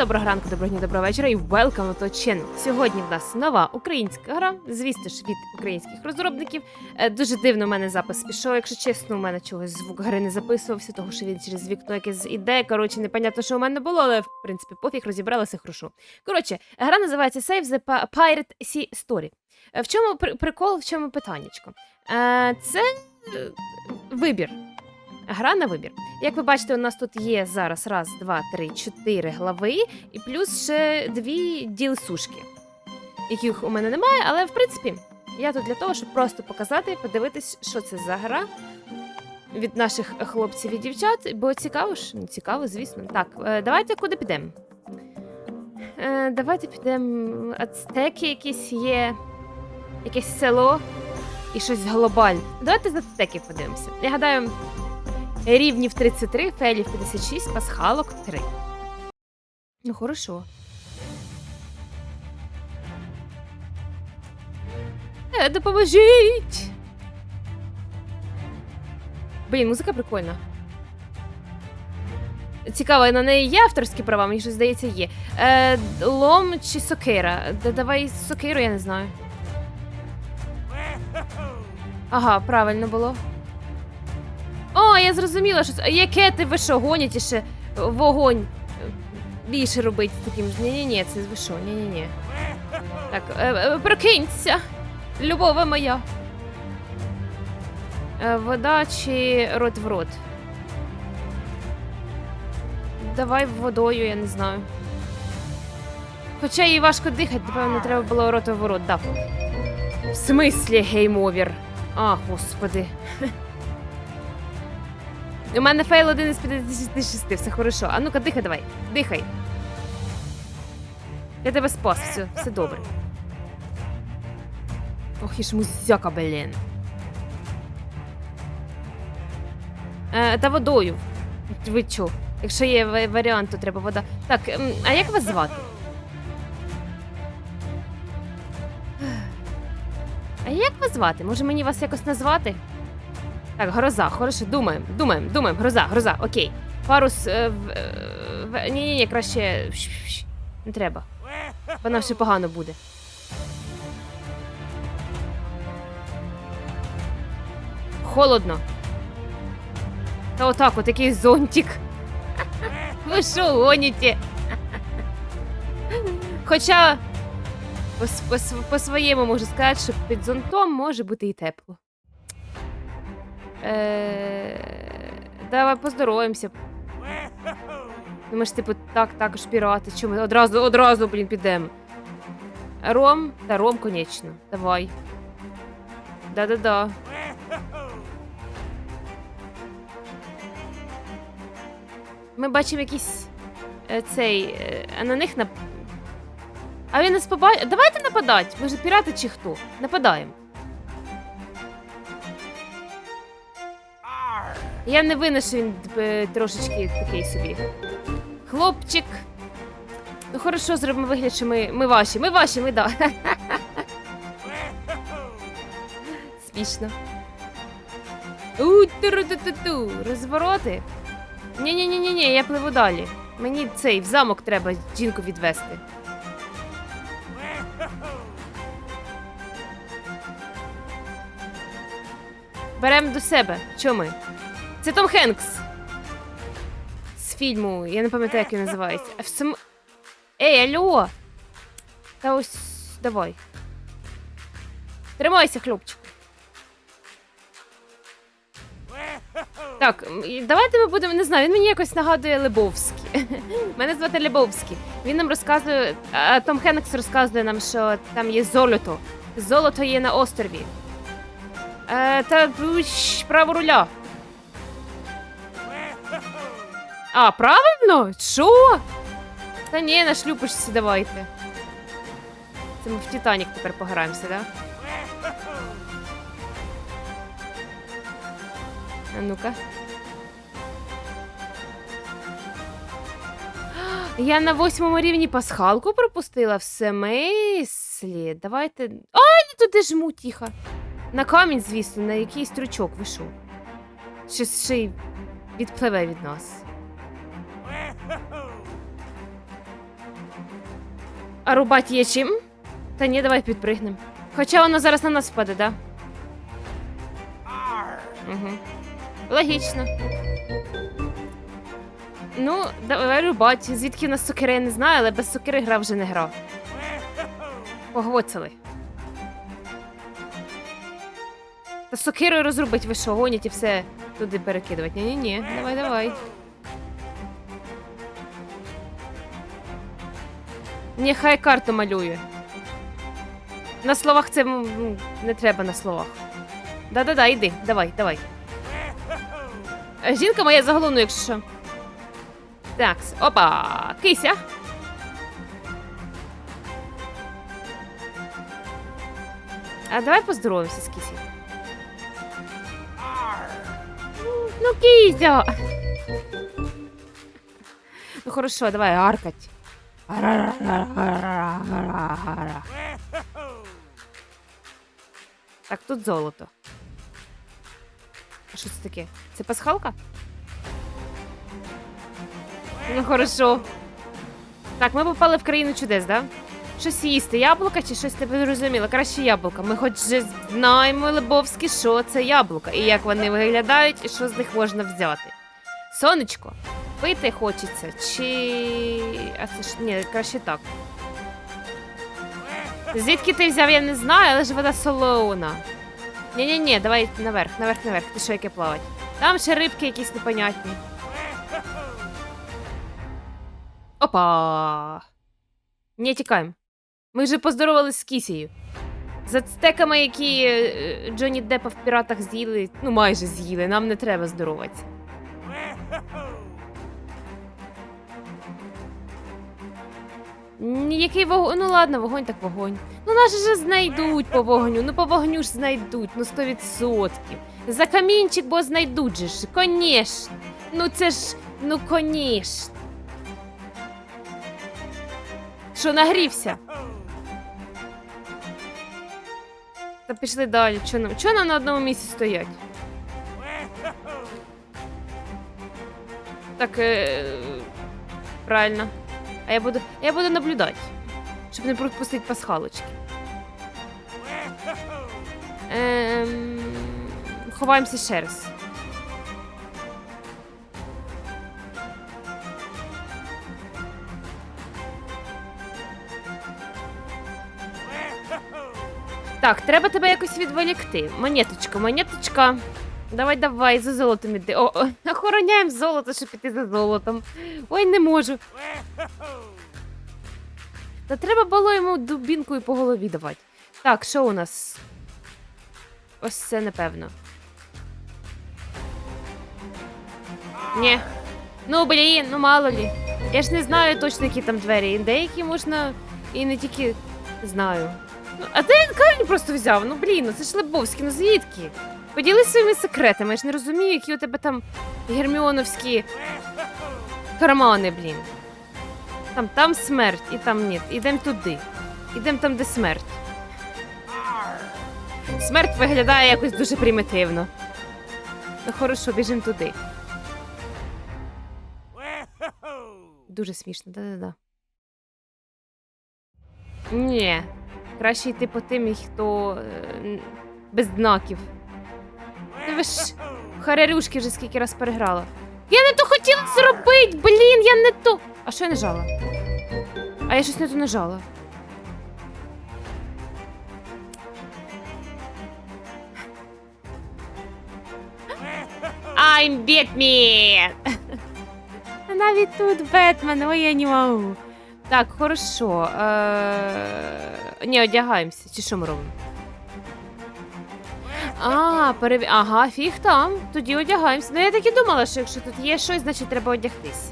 доброго ранку, доброго дня, доброго вечора і welcome to channel. Сьогодні в нас нова українська гра, звісно ж, від українських розробників. Е, Дуже дивно у мене запис пішов, якщо чесно, у мене чогось звук гри не записувався, тому що він через вікно якесь іде. Коротше, непонятно, що у мене було, але в принципі пофіг розібралася хорошо. Коротше, гра називається Save the Pirate Sea Story. Е, В чому при- прикол, в чому питаннячко? Е, Це вибір. Гра на вибір. Як ви бачите, у нас тут є зараз раз, два, три, чотири глави, і плюс ще дві діл-сушки, яких у мене немає, але в принципі я тут для того, щоб просто показати, подивитись, що це за гра від наших хлопців і дівчат, бо цікаво ж, ну, цікаво, звісно. Так, е, давайте куди підемо. Е, давайте підемо. Ацтеки якісь є, якесь село і щось глобальне. Давайте з ацтеків подивимося. Я гадаю, Рівнів 33, фейлів 56, пасхалок 3. Ну, хорошо. Е, допоможіть! Блін, музика прикольна. Цікаво, на неї є авторські права, мені щось здається, є. Е, лом чи сокира? Да, давай сокиру, я не знаю. Ага, правильно було. О, я зрозуміла, що. Яке ти ви що, гоніте ще вогонь е, більше робить з таким. Ні-ні-ні, це ви що, ні-ні-ні. Так, е, е, прокинься, любове моя. Е, вода чи рот в рот? Давай водою, я не знаю. Хоча їй важко дихати, напевно, треба було рот в рот, да. В смислі геймовір? А, господи. У мене фейл один із 56, все хорошо. А ну-ка, дихай давай. Дихай. Я тебе спас, все, все добре. Ох, і ж музяка, блін. Е, та водою. Ви чо? Якщо є варіант, то треба вода. Так, а як вас звати? А як вас звати? Може мені вас якось назвати? Так, гроза, хорошо, думаємо, думаємо, думаємо, гроза, гроза, окей. Парус. Е, в, е, ні, ні, ні, краще. Не треба. Бо нам ще погано буде. Холодно. Та отак, от такий зонтик. Ви що гоніте? Хоча по своєму можу сказати, що під зонтом може бути і тепло. Е, давай поздороваємося. Ж, типу, так, також пірати. Чому одразу, одразу, блін, підемо. Ром? Та Ром, конечно. Давай. Да-да-да. Ми бачимо якийсь е, цей. е, на них нап... А він нас побачить. Давайте нападати. Ми ж пірати чи хто? Нападаємо. Я не винна, він е, трошечки такий собі. Хлопчик. Ну хорошо, зробимо вигляд, що ми, ми ваші. Ми ваші, ми да. Смішно. у ту ту ту ту Розвороти. ні ні ні ні ні я пливу далі. Мені цей в замок треба жінку відвести. Беремо до себе. Чо ми? Це Том Хенкс. З фільму, я не пам'ятаю, як він називається. А в сам... Ей, алло! Та ось давай. Тримайся, хлопчик. Так, давайте ми будемо, не знаю, він мені якось нагадує Лебовський. Мене звати Лебовський. Він нам розказує, а Том Хенкс розказує нам, що там є золото. Золото є на острові. Е, та право руля. А, правильно? Що? Та ні, на шлюпочці давайте. Це ми в Титанік тепер пограємося, да? А ну-ка. Я на восьмому рівні пасхалку пропустила в смислі. Давайте. Ай, туди жму, тихо. На камінь, звісно, на якийсь стручок вийшов. Ще ще й відпливе від нас. А рубать є чим? Та ні, давай підпригнем. Хоча воно зараз на нас впаде, да? Угу. Логічно. Ну, давай рубать. Звідки в нас сокири, я не знаю, але без сокири гра вже не гра. Погодцели. Та сокирою розрубить, ви що, гонять і все туди перекидувати. Ні-ні-ні, давай, давай. Нехай карту малює. На словах це не треба на словах. Да-да-да, йди, давай, давай. Жінка моя за головну, якщо що. Так, опа, кися. А давай поздороваемся з кисей. Ну, кися. Ну хорошо, давай аркать. Так, тут золото. А що це таке? Це пасхалка? Ну, хорошо. Так, ми попали в країну чудес, да? Щось їсти, яблука чи щось не зрозуміло? Краще яблука. Ми хоч вже знаємо, Лебовські, що це яблука, і як вони виглядають, і що з них можна взяти. Сонечко, пити хочеться, чи. А це ж ні, краще так. Звідки ти взяв, я не знаю, але ж вода солона. Ні-ні-ні, давай наверх, наверх, наверх. Ти що, яке плавать? Там ще рибки якісь непонятні. Опа. Ні, тікаємо. Ми вже поздоровались з Кісією. З ацтеками, які е, Джонні Деппа в піратах з'їли, ну майже з'їли, нам не треба здороватися. Ніякий вогонь. Ну ладно, вогонь так вогонь. Ну наші ж знайдуть по вогню. Ну по вогню ж знайдуть, ну сто відсотків. За камінчик, бо знайдуть же ж, конечно. Ну це ж, ну конечно. Що нагрівся? Та пішли далі. Чого нам, чого нам на одному місці стоять? Так, е, правильно. А я буду, я буду наблюдати, щоб не пропустити пасхалочки. Ем, ховаємося ще раз. Так, треба тебе якось відволікти. Монеточка, монеточка. Давай, давай, за золотом іди. О, о, охороняємо золото, щоб піти за золотом. Ой, не можу. Та треба було йому дубінкою по голові давати. Так, що у нас? Ось це напевно. Ні. Ну, блін, ну мало лі. Я ж не знаю точно, які там двері. Деякі можна і не тільки знаю. А де він просто взяв? Ну блін, ну це ж Лебовський, ну звідки? Поділись своїми секретами, я ж не розумію, які у тебе там герміоновські кармани, блін. Там, там смерть, і там ні. Ідемо туди. Ідемо там, де смерть. Смерть виглядає якось дуже примітивно. Ну хорошо, біжимо туди. Дуже смішно, да-да-да. Ні. Краще йти по тим, хто е, без знаків. Ти ви ж харярюшки вже скільки раз переграла. Я не то хотіла зробити, блін, я не то. А що я нажала? А я щось не то нажала. I'm Batman! Навіть тут Бетмен, ой, я не можу. Так, хорошо. Е... Ні, одягаємося. Чи що ми робимо? А, перев... Ага, фіг там. Тоді одягаємося. Ну я так і думала, що якщо тут є щось, значить треба одягтись.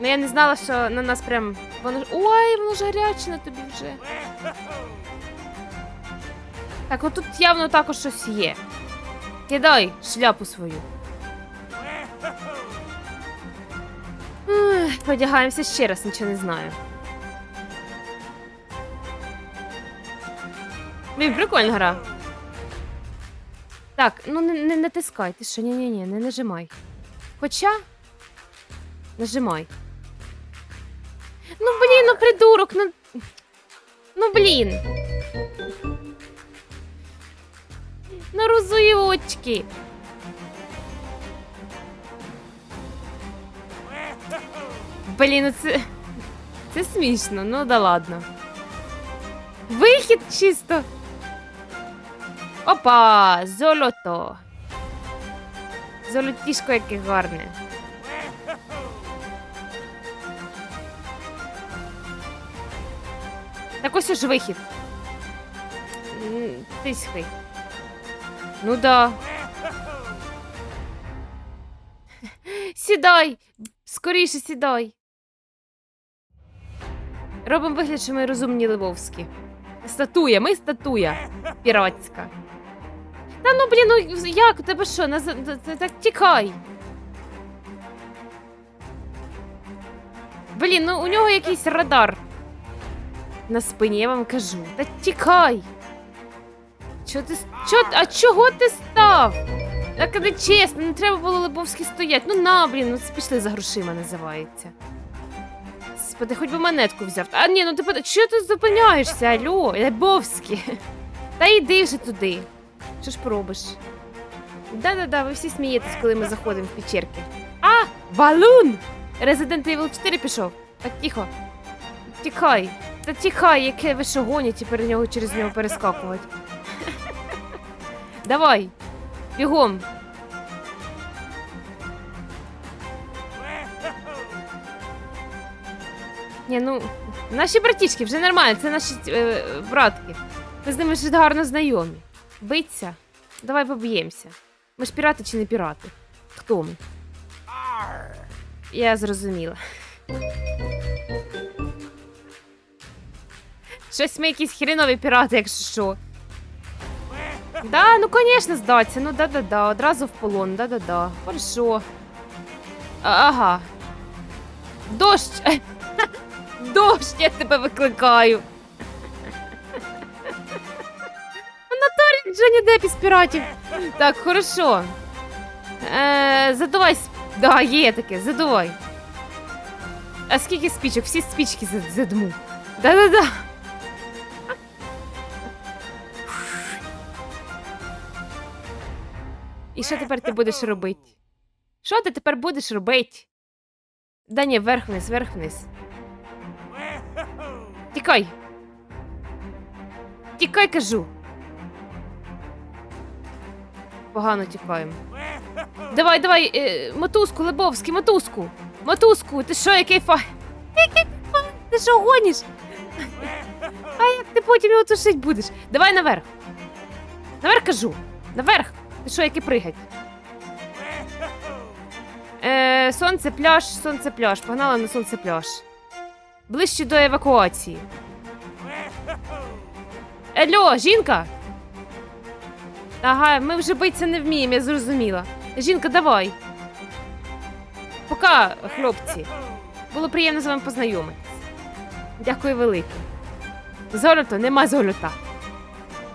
Ну я не знала, що на нас прям. Воно. Ой, воно гаряче на тобі вже. Так, отут явно також щось є. Кидай шляпу свою. Одягаємося ще раз, нічого не знаю. Блін, прикольна гра. Так, ну не, не натискай, ти що, ні-ні-ні, не нажимай. Хоча. Нажимай. Ну блін, ну придурок, ну. Ну блін. Ну розуй Блін, ну це. Це смішно, ну да ладно. Вихід чисто. Опа, золото. Золотішко яке гарне. Так ось ж вихід. Тисхай. Ну да. Сідай! Скоріше сідай. Робимо вигляд, що ми розумні Левовські. Статуя, ми статуя. Піратська. Та ну блін, ну як? Тебе що? Наз... Так тікай. Блін, ну у нього якийсь радар. На спині, я вам кажу. Та тікай. Чо ти. Чо... А чого ти став? Так не чесно, не треба було Лебовськи стояти. Ну на, блін, ну пішли за грошима називається. Господи, хоч би монетку взяв. А ні, ну ти Чого ти зупиняєшся, алло, Лебовський? Та йди вже туди. Що ж поробиш? Да-да-да, ви всі смієтесь, коли ми заходимо в печерки. А, валун! Resident Evil 4 пішов. Так, тихо. Тікай. Та тікай, яке ви що гоніте перед нього через нього перескакувати. Давай. Бігом. Ні, ну, наші братішки вже нормально, це наші е, братки. Ми з ними вже гарно знайомі. Биться? Давай поб'ємося. Ми ж пірати чи не пірати? Хто ми? Я зрозуміла. Щось ми якісь хрінові пірати, якщо що. Да, ну конечно, здаться. Ну да-да-да, одразу в полон, да-да-да. Хорошо. Ага. Дощ! Дощ, я тебе викликаю. Натурі Джонні Депп із піратів. Так, хорошо. Е, задувай. Да, є таке, задувай. А скільки спічок? Всі спічки задму. Да-да-да. І що тепер ти будеш робити? Що ти тепер будеш робити? Да ні, вверх вниз, вверх вниз. Тікай. Тікай, кажу. Погано тікаємо. Давай, давай, е, мотузку, Лебовський, мотузку. Мотузку, ти що, який фа. Ти що гониш? А як ти потім його тушить будеш? Давай наверх. Наверх кажу. Наверх. Ти що, який пригать? Е, сонце пляж, сонце пляж. Погнала на сонце пляж. Ближче до евакуації. Ельо, жінка! Ага, ми вже битися не вміємо, я зрозуміла. Жінка, давай. Пока, хлопці. Було приємно з вами познайомитись. Дякую велике. Золото, нема золота.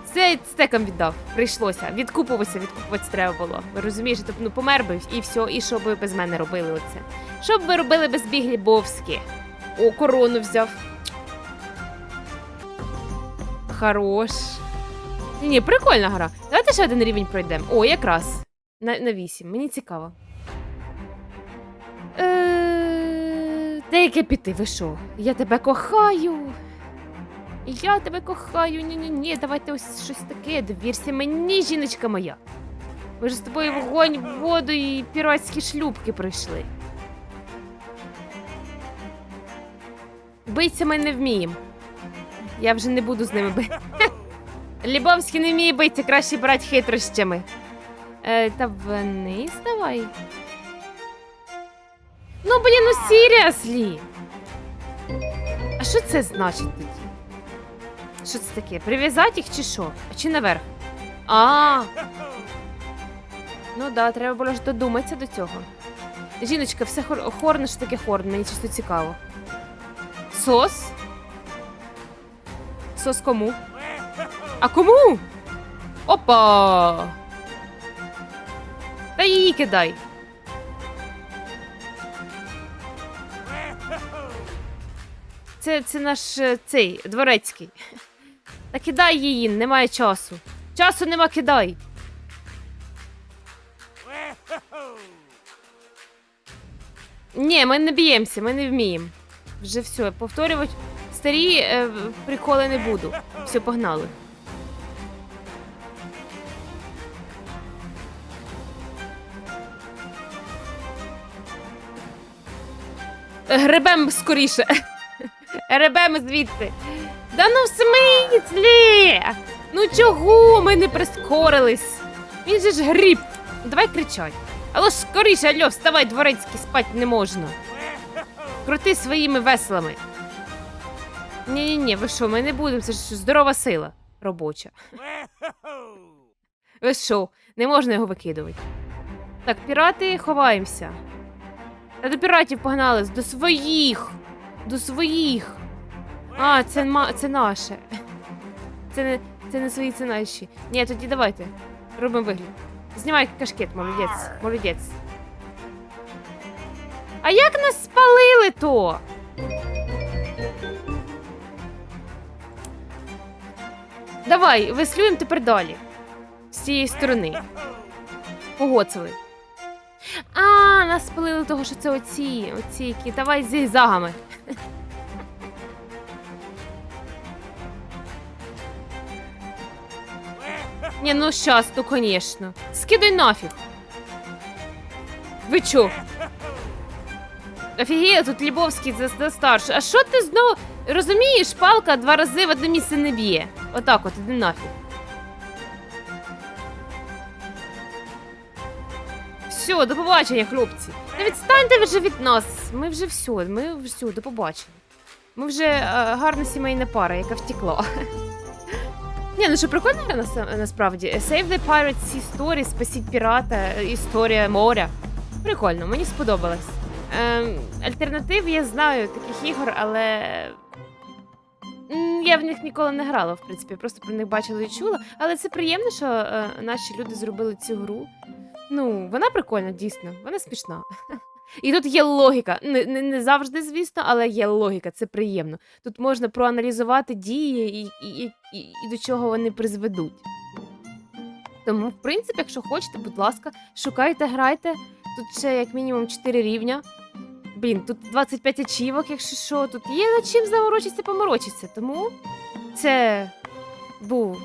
Це стеком віддав. Прийшлося. Відкупуватися, відкупуватися треба було. Ви розумієте, тобто, ну помер би і все, і що би без мене робили оце? Що б ви робили без біглібовськи? О, корону взяв. Хорош. Ні, ні, прикольна гра. Давайте ще один рівень пройдемо. О, якраз. На, на 8. Мені цікаво. Е, Деяке піти, ви що? Я тебе кохаю. Я тебе кохаю. Ні-ні ні, давайте ось щось таке. Довірся мені, жіночка моя. Ми ж з тобою вогонь, воду і піратські шлюбки пройшли. Битися ми не вміємо. Я вже не буду з ними бити. Лібовський не вміє битися, краще брати хитрощами. Е, та вниз давай. Ну, блін, ну серйозлі. А що це значить тоді? Що це таке? Прив'язати їх чи що? А чи наверх? А. Ну да, треба було ж додуматися до цього. Жіночка, все хор... хорне, що таке хорн, мені чисто цікаво. Сос? Сос кому? А кому? Опа! Та її кидай. це, це наш е, цей дворецький. Та кидай її, немає часу. Часу нема кидай. Ні, ми не б'ємося, ми не вміємо. Вже все, повторювати старі е, приколи не буду. Все, погнали. Гребем скоріше. Гребем звідси. Да ну в смислі? Ну чого ми не прискорились? Він же ж гріб. Давай кричать. Алло, скоріше, алло, вставай, дворецький, спать не можна. Крути своїми веселами. Ні-ні-ні, ви що, ми не будемо, це ж здорова сила робоча. Ви що, не можна його викидувати. Так, пірати ховаємося. Та до піратів погнались, до своїх! До своїх! А, це, ма... це наше. Це не, це не свої, це наші. Ні, тоді давайте. Робимо вигляд. Знімай кашкет, молодець, молодець. А як нас спалили то? Давай, веслюємо тепер далі. З цієї сторони. Погоцали. А, нас спалили того, що це оці, оці, які. Давай з зігзагами. Ні, ну щас, то, конечно. Скидай нафіг. Ви чо? Офігеє, тут Лібовський за, старший. А що ти знову розумієш, палка два рази в одне місце не б'є. Отак от, іди нафіг. Все, до побачення, хлопці. Та відстаньте вже від нас. Ми вже все, ми все, до побачення. Ми вже е, гарна сімейна пара, яка втекла. Ні, ну що прикольно насправді. Save the Pirate Sea Story, спасіть пірата, е, історія моря. Прикольно, мені сподобалось. Ем, альтернатив я знаю таких ігор, але. Я в них ніколи не грала, в принципі, просто про них бачила і чула. Але це приємно, що е, наші люди зробили цю гру. Ну, вона прикольна, дійсно, вона смішна. І тут є логіка. Не, не, не завжди, звісно, але є логіка, це приємно. Тут можна проаналізувати дії і, і, і, і, до чого вони призведуть. Тому, в принципі, якщо хочете, будь ласка, шукайте, грайте. Тут ще як мінімум 4 рівня. Блін, тут 25 ачівок, якщо що, тут є над чим заморочитися, поморочитися. Тому це був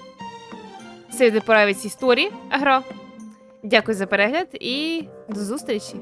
the історії. Гра. Дякую за перегляд і до зустрічі!